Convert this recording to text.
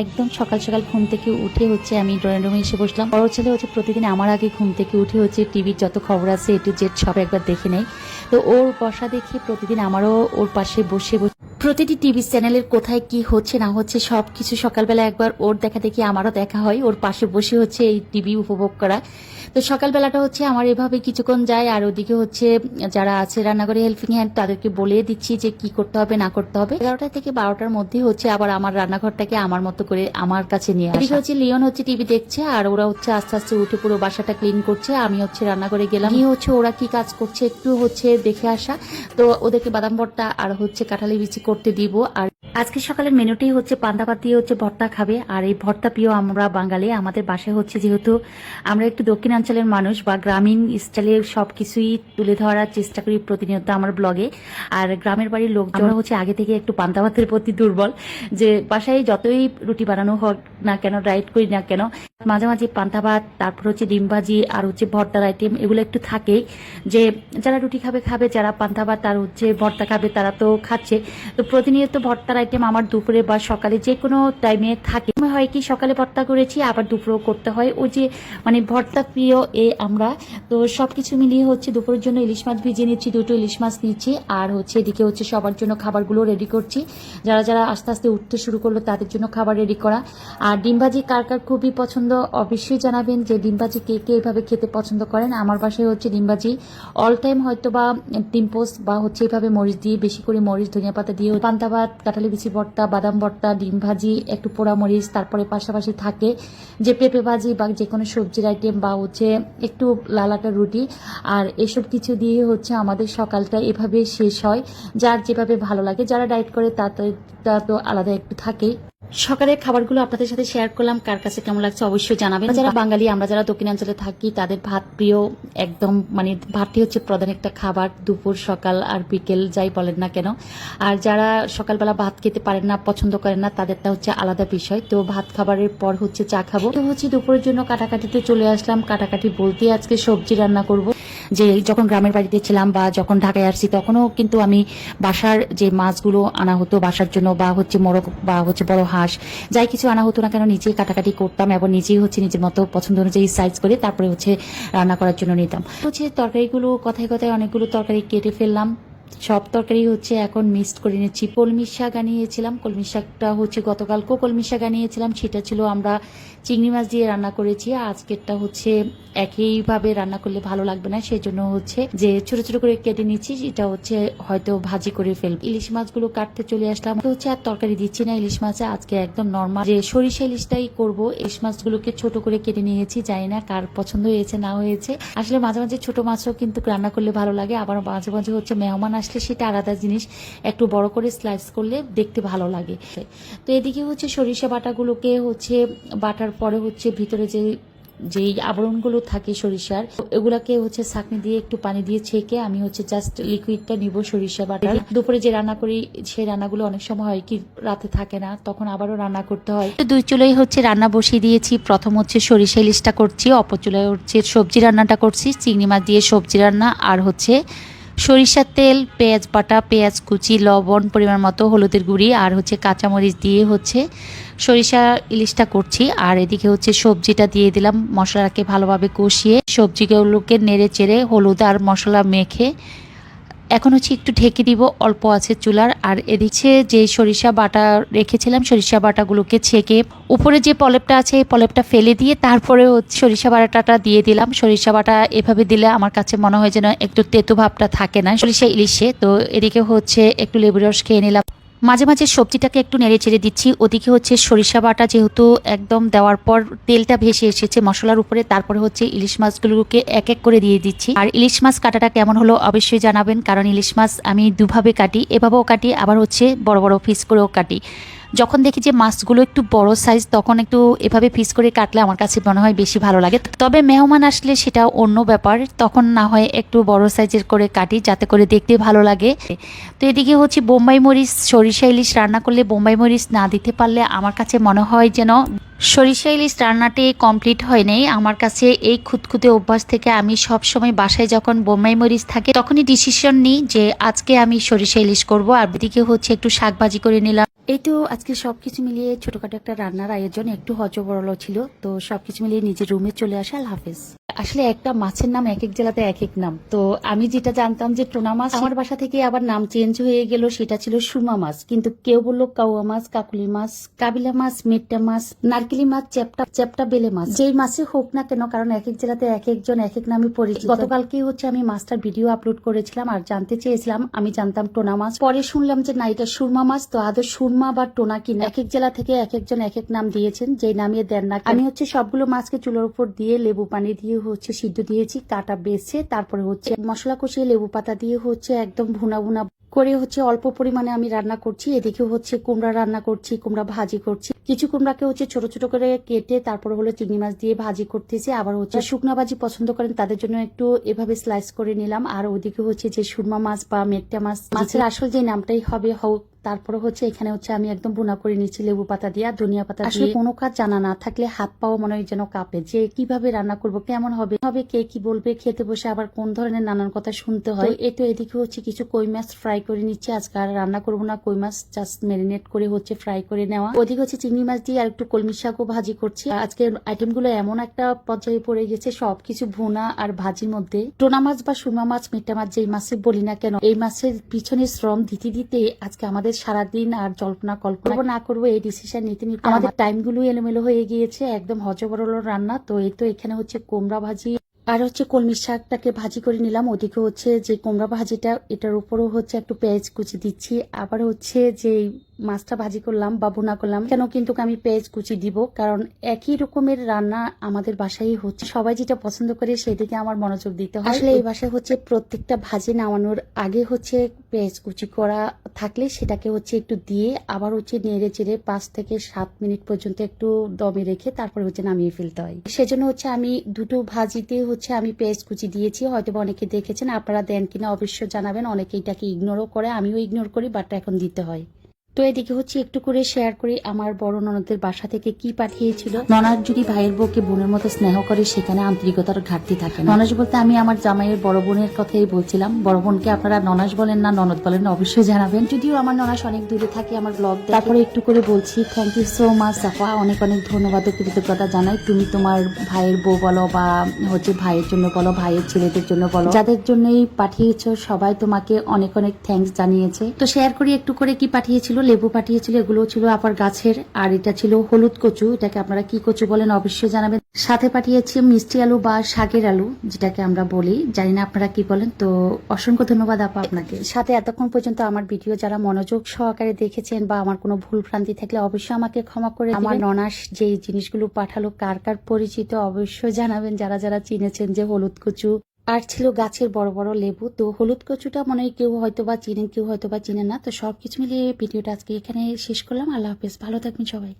একদম সকাল সকাল ঘুম থেকে উঠে হচ্ছে আমি ড্রয়িং রুমে এসে বসলাম। বড় ছেলে হচ্ছে প্রতিদিন আমার আগে ঘুম থেকে উঠে হচ্ছে টিভির যত খবর আছে এ টু জেড সব একবার দেখে নেয়। তো ওর বসা দেখি প্রতিদিন আমারও ওর পাশে বসে বসে প্রতিটি টিভি চ্যানেলের কোথায় কি হচ্ছে না হচ্ছে সব কিছু সকালবেলা একবার ওর দেখা দেখি আমারও দেখা হয়। ওর পাশে বসে হচ্ছে এই টিভি উপভোগ করা। তো সকালবেলাটা হচ্ছে আমার এভাবে কিছুক্ষণ যায়, আর ওদিকে হচ্ছে যারা আছে রান্নাঘরে হেল্পিং হ্যান্ড তাদেরকে বলে দিচ্ছি যে কি করতে হবে, না করতে হবে। এগারোটা থেকে বারোটার মধ্যে হচ্ছে আবার আমার রান্নাঘরটাকে আমার মতো করে আমার কাছে নিয়ে আসে। হচ্ছে লিওন হচ্ছে টিভি দেখছে, আর ওরা হচ্ছে আস্তে আস্তে উঠে পুরো বাসাটা ক্লিন করছে। আমি হচ্ছে রান্নাঘরে গেলাম। হচ্ছে ওরা কি কাজ করছে একটু হচ্ছে দেখে আসা। তো ওদেরকে বাদাম ভর্তা আর হচ্ছে কাঁঠালি বিচি করতে দিব, আর আজকে সকালের মেনুটি হচ্ছে পান্তা ভাত দিয়ে হচ্ছে ভর্তা খাবে। আর এই ভর্তা প্রিয় আমরা বাঙালি আমাদের বাসায় হচ্ছে যেহেতু আমরা একটু দক্ষিণাঞ্চলের মানুষ বা গ্রামীণ স্টাইলে সব কিছুই তুলে ধরার চেষ্টা করি প্রতিনিয়ত আমার ব্লগে। আর গ্রামের বাড়ির লোকজন হচ্ছে আগে থেকে একটু পান্তা ভাতের প্রতি দুর্বল যে বাসায় যতই রুটি বানানো হোক না কেন ডায়েট করি না কেন মাঝে মাঝে পান্তা ভাত, তারপর হচ্ছে ডিম ভাজি আর হচ্ছে ভর্তার আইটেম এগুলো একটু থাকেই যে যারা রুটি খাবে খাবে, যারা পান্তা ভাত আর হচ্ছে ভর্তা খাবে, তারা তো খাচ্ছে। তো প্রতিনিয়ত ভর্তার আইটেম আমার দুপুরে বা সকালে যে কোনো টাইমে থাকে। হয় কি সকালে ভর্তা করেছি, আবার দুপুরেও করতে হয়। ওই যে মানে ভর্তা প্রিয় এ আমরা। তো সব কিছু মিলিয়ে হচ্ছে দুপুরের জন্য ইলিশ মাছ ভিজিয়ে নিচ্ছি, দুটো ইলিশ মাছ নিচ্ছি। আর হচ্ছে এদিকে হচ্ছে সবার জন্য খাবারগুলো রেডি করছি। যারা যারা আস্তে আস্তে উঠতে শুরু করল, তাদের জন্য খাবার রেডি করা। আর ডিম ভাজি কার কার খুবই পছন্দ অবশ্যই জানাবেন যে ডিম ভাজি কে কে এভাবে খেতে পছন্দ করেন। আমার বাসায় হচ্ছে ডিম ভাজি অল টাইম হয়তো বা ডিম পোস্ট বা হচ্ছে এইভাবে মরিচ দিয়ে, বেশি করে মরিচ, ধনিয়া পাতা দিয়ে, পান্তা ভাত, কাঁঠালি বিচি ভর্তা, বাদাম ভর্তা, ডিম ভাজি, একটু পোড়া মরিচ, তারপরে পাশাপাশি থাকে যে পেঁপে ভাজি বা যে কোনো সবজির আইটেম বা হচ্ছে একটু লালাটা রুটি। আর এসব কিছু দিয়ে হচ্ছে আমাদের সকালটা এভাবে শেষ হয়। যার যেভাবে ভালো লাগে, যারা ডায়েট করে তাদের তো আলাদা একটু থাকেই। সকালের খাবারগুলো আপনাদের সাথে শেয়ার করলাম কার কাছে কেমন লাগছে অবশ্যই জানাবেন। যারা বাঙালি আমরা যারা দক্ষিণাঞ্চলে থাকি তাদের ভাত প্রিয় একদম মানে ভাতটি হচ্ছে প্রধান একটা খাবার দুপুর সকাল আর বিকেল যাই বলেন না কেন। আর যারা সকালবেলা ভাত খেতে পারেন না পছন্দ করেন না তাদেরটা হচ্ছে আলাদা বিষয়। তো ভাত খাবারের পর হচ্ছে চা খাব। তো হচ্ছে দুপুরের জন্য কাটাকাটিতে চলে আসলাম কাটাকাটি বলতে আজকে সবজি রান্না করব। যে যখন গ্রামের বাড়িতে ছিলাম বা যখন ঢাকায় আসছি, তখনও কিন্তু আমি বাসার যে মাছগুলো আনা হতো বাসার জন্য বা হচ্ছে মোরগ বা হচ্ছে বড় হাঁস, যাই কিছু আনা হতো না কেন নিজেই কাটাকাটি করতাম এবং নিজেই হচ্ছে নিজের মতো পছন্দ অনুযায়ী সাইজ করে তারপরে হচ্ছে রান্না করার জন্য নিতাম। হচ্ছে তরকারিগুলো কথায় কথায় অনেকগুলো তরকারি কেটে ফেললাম। সব তরকারি হচ্ছে এখন মিক্সড করে নিচ্ছি কলমি শাক আনিয়েছিলাম। কলমি শাকটা হচ্ছে গতকালকেও কলমি শাক আনিয়েছিলাম। সেটা ছিল আমরা চিংড়ি মাছ দিয়ে রান্না করেছি। আজকেরটা হচ্ছে একইভাবে রান্না করলে ভালো লাগবে না সেই জন্য হচ্ছে যে ছোট ছোট করে কেটে নিচ্ছি, এটা হচ্ছে হয়তো ভাজি করে ফেলব। ইলিশ মাছগুলো কাটতে চলে আসলাম। হচ্ছে আর তরকারি দিচ্ছি না ইলিশ মাছে, আজকে একদম নর্মাল যে সরিষা ইলিশটাই করব। ইলিশ মাছগুলোকে ছোট করে কেটে নিয়েছি, জানি না কার পছন্দ হয়েছে, না হয়েছে। আসলে মাঝে মাঝে ছোট মাছও কিন্তু রান্না করলে ভালো লাগে, আবার মাঝে মাঝে হচ্ছে মেহমান আসলে সেটা আলাদা জিনিস, একটু বড় করে স্লাইস করলে দেখতে ভালো লাগে। তো এদিকে হচ্ছে সরিষা বাটাগুলোকে হচ্ছে বাটার পরে হচ্ছে ভিতরে যে, যেই আবরণগুলো থাকে সরিষার, এগুলাকে হচ্ছে ছাকনি দিয়ে একটু পানি দিয়ে ছেঁকে আমি হচ্ছে জাস্ট লিকুইডটা নিব সরিষা বাটার দুপুরে যে রান্না করি সেই রান্নাগুলো অনেক সময় হয় কি রাতে থাকে না, তখন আবারও রান্না করতে হয়। দুই চুলাই হচ্ছে রান্না বসিয়ে দিয়েছি। প্রথম হচ্ছে সরিষা ইলিশটা করছি, অপর চুলায় হচ্ছে সবজি রান্নাটা করছি, চিংড়ি মাছ দিয়ে সবজি রান্না, আর হচ্ছে সরিষার তেল, পেঁয়াজ বাটা, পেঁয়াজ কুচি, লবণ, পরিমাণ মতো হলুদের গুঁড়ি, আর হচ্ছে কাঁচামরিচ দিয়ে হচ্ছে সরিষা ইলিশটা করছি, আর এদিকে হচ্ছে সবজিটা দিয়ে দিলাম, মশলাকে ভালোভাবে কষিয়ে সবজিগুলোকে নেড়ে চেড়ে হলুদ আর মশলা মেখে। এখন হচ্ছে একটু ঢেকে দিব, অল্প আছে চুলার, আর এদিকে যে সরিষা বাটা রেখেছিলাম, সরিষা বাটাগুলোকে ছেঁকে উপরে যে পলেপটা আছে, এই পলেপটা ফেলে দিয়ে তারপরে সরিষা বাটাটা দিয়ে দিলাম। সরিষা বাটা এভাবে দিলে আমার কাছে মনে হয় যেন একটু তেতো ভাবটা থাকে না, সরিষা ইলিশে। তো এদিকে হচ্ছে একটু লেবু রস খেয়ে নিলাম। মাঝে মাঝে সবজিটাকে একটু নেড়ে চেড়ে দিচ্ছি। ওদিকে হচ্ছে সরিষা বাটা যেহেতু একদম দেওয়ার পর তেলটা ভেসে এসেছে মশলার উপরে, তারপরে হচ্ছে ইলিশ মাছগুলোকে এক এক করে দিয়ে দিচ্ছি। আর ইলিশ মাছ কাটাটা কেমন হলো অবশ্যই জানাবেন, কারণ ইলিশ মাছ আমি দুভাবে কাটি, এভাবেও কাটি, আবার হচ্ছে বড় বড় পিস করেও কাটি। যখন দেখি যে মাছগুলো একটু বড় সাইজ তখন একটু এভাবে পিস করে কাটলে আমার কাছে মনে হয় বেশি ভালো লাগে। তবে মেহমান আসলে সেটা অন্য ব্যাপার। তখন না হয় একটু বড় সাইজের করে কাটি, যাতে করে দেখতে ভালো লাগে। তো এদিকে হচ্ছে বোম্বাই মরিচ, সরিষা ইলিশ রান্না করলে বোম্বাই মরিচ না দিতে পারলে আমার কাছে মনে হয় যেন সরিষা ইলিশ রান্নাটি কমপ্লিট হয় নাই। আমার কাছে এই খুঁতখুঁতে অভ্যাস থেকে আমি সব সময় বাসায় যখন বোম্বাই মরিচ থাকে, তখনই ডিসিশন নিই যে আজকে আমি সরিষা ইলিশ করব। আর এদিকে হচ্ছে একটু শাক ভাজি করে নিলাম। এই তো আজকে সবকিছু মিলিয়ে ছোটখাটো একটা রান্নার আয়োজন, একটু হজবরল ছিল, তো সবকিছু মিলিয়ে নিজের রুমে চলে আসা আল্লাহ হাফেজ। আসলে একটা মাছের নাম এক এক জেলাতে এক এক নাম। তো আমি যেটা জানতাম যে টোনা মাছ আমার বাসা থেকে আবার নাম চেঞ্জ হয়ে গেল, সেটা ছিল সুরমা মাছ। কিন্তু কেউ বলল কাউয়া মাছ, কাকুলি মাছ, কাবিলা মাছ, মেট্টা মাছ, নারকেলি মাছ, চ্যাপটা চ্যাপটা বেলে মাছ। যেই মাছে হোক না কেন, কারণ এক এক জেলাতে এক একজন, এক এক নামে পরিচিত। গতকালকে হচ্ছে আমি মাছটার ভিডিও আপলোড করেছিলাম আর জানতে চেয়েছিলাম, আমি জানতাম টোনা মাছ। পরে শুনলাম যে না, এটা সুরমা মাছ, তো আদৌ সুরমা বা টোনা কিনা এক এক জেলা থেকে এক একজন এক এক নাম দিয়েছেন যে নামিয়ে দেন না আমি হচ্ছে সবগুলো মাছকে চুলোর উপর দিয়ে লেবু পানি দিয়ে হচ্ছে সিদ্ধ দিয়েছি, কাটা বেছে, তারপরে হচ্ছে মশলা কষিয়ে লেবু পাতা দিয়ে হচ্ছে একদম ভুনা ভুনা করে হচ্ছে অল্প পরিমাণে আমি রান্না করছি। এদিকে হচ্ছে কুমড়া রান্না করছি, কুমড়া ভাজি করছি। কিছু কুমড়াকে হচ্ছে ছোট ছোট করে কেটে তারপরে হলো চিংড়ি মাছ দিয়ে ভাজি করতেছি। আবার হচ্ছে শুকনা ভাজি পছন্দ করেন, তাদের জন্য একটু এভাবে স্লাইস করে নিলাম। আর ওদিকে হচ্ছে যে সুরমা মাছ বা মেট্টা মাছ, মাছের আসল যে নামটাই হবে হোক তারপরে হচ্ছে এখানে হচ্ছে আমি একদম বুনা করে নিচ্ছি লেবু পাতা দিয়ে আর ধনিয়া পাতা দিয়ে। কোনো কাজ জানা না থাকলে হাত পাও মনে হয় যেন কাঁপে। যে কীভাবে রান্না করব কেমন হবে হবে কে কি বলবে খেতে বসে আবার কোন ধরনের নানান কথা শুনতে হয়। এই তো এদিকে হচ্ছে কিছু কই মাছ ফ্রাই করে নিচ্ছি। আজকে আর রান্না করব না কই মাছ জাস্ট ম্যারিনেট করে হচ্ছে ফ্রাই করে নেওয়া। ওদিকে হচ্ছে চিংড়ি মাছ দিয়ে আর একটু কলমি শাকও ভাজি করছি। আর আজকের আইটেমগুলো এমন একটা পর্যায়ে পড়ে গেছে সবকিছু ভুনা আর ভাজির মধ্যে। টোনা মাছ বা সুরমা মাছ মিঠা মাছ যেই মাছে বলি না কেন এই মাছের পিছনে শ্রম দিতে দিতে আজকে আমাদের সারাদিন আর জল্পনা কল্পনা না। করব এই ডিসিশন নিতে নিতে আমাদের টাইমগুলো এলোমেলো হয়ে গিয়েছে একদম হজবরল রান্না। তো এই তো এখানে হচ্ছে কোমড়া ভাজি আর হচ্ছে কলমি শাকটাকে ভাজি করে নিলাম। ওদিকে হচ্ছে যে কোমরা ভাজিটা এটার উপরও হচ্ছে একটু পেঁয়াজ কুচি দিচ্ছি। আবার হচ্ছে যে মাছটা ভাজি করলাম বা বোনা করলাম, কেন কিন্তু আমি পেঁয়াজ কুচি দিব? কারণ একই রকমের রান্না আমাদের বাসায় হচ্ছে। সবাই যেটা পছন্দ করে সেদিকে আমার মনোযোগ দিতে হয়। আসলে এই বাসায় হচ্ছে প্রত্যেকটা ভাজি নামানোর আগে হচ্ছে পেঁয়াজ কুচি করা থাকলে সেটাকে হচ্ছে একটু দিয়ে আবার হচ্ছে নেড়ে চেড়ে পাঁচ থেকে সাত মিনিট পর্যন্ত একটু দমে রেখে তারপরে হচ্ছে নামিয়ে ফেলতে হয়। সেজন্য হচ্ছে আমি দুটো ভাজিতে হচ্ছে আমি পেঁয়াজ কুচি দিয়েছি। হয়তো অনেকে দেখেছেন, আপনারা দেন কিনা অবশ্য জানাবেন, অনেকে এটাকে ইগনোরও করে, আমিও ইগনোর করি বাট এখন দিতে হয়। তো এদিকে হচ্ছে একটু করে শেয়ার করি আমার বড় ননদের বাসা থেকে কি পাঠিয়েছিল। ননার যদি ভাইয়ের বউকে বোনের মতো স্নেহ করে, সেখানে আন্তরিকতার ঘাটতি থাকে। ননাস বলতে আমি আমার জামাইয়ের বড় বোনের কথাই বলছিলাম। বড় বোনকে আপনারা ননাস বলেন না, ননদ বলেন অবশ্যই জানাবেন। যদিও আমার ননাস অনেক দূরে থাকে, আমার ব্লগ তারপরে একটু করে বলছি thank you so much Safa. অনেক অনেক ধন্যবাদ কৃতজ্ঞতা জানাই। তুমি তোমার ভাইয়ের বউ বলো বা হচ্ছে ভাইয়ের জন্য বলো, ভাইয়ের ছেলেদের জন্য বলো। যাদের জন্যই পাঠিয়েছ, সবাই তোমাকে অনেক অনেক থ্যাঙ্কস জানিয়েছে। তো শেয়ার করি একটু করে কি পাঠিয়েছিল। লেবু পাঠিয়েছিল এগুলো ছিল আপার গাছের, আর এটা ছিল হলুদ কচু। এটাকে আপনারা কি কচু বলেন অবশ্যই জানাবেন। সাথে পাঠিয়েছি মিষ্টি আলু বা শাকের আলু, যেটাকে আমরা বলি। জানি না আপনারা কি বলেন, তো অসংখ্য ধন্যবাদ আপা আপনাকে। সাথে এতক্ষণ পর্যন্ত আমার ভিডিও যারা মনোযোগ সহকারে দেখেছেন বা আমার কোনো ভুল ভ্রান্তি থাকলে অবশ্যই আমাকে ক্ষমা করে আমার ননাস যে জিনিসগুলো পাঠালো, কার কার পরিচিত, অবশ্যই জানাবেন। যারা যারা চিনেছেন যে হলুদ কচু আর ছিল গাছের বড় বড় লেবু। তো হলুদ কচুটা মনে হয় কেউ হয়তো বা চিনেন, কেউ হয়তো বা চিনেন না। তো সব কিছু মিলিয়ে ভিডিওটা আজকে এখানে শেষ করলাম। আল্লাহ হাফেজ। ভালো থাকবেন সবাই।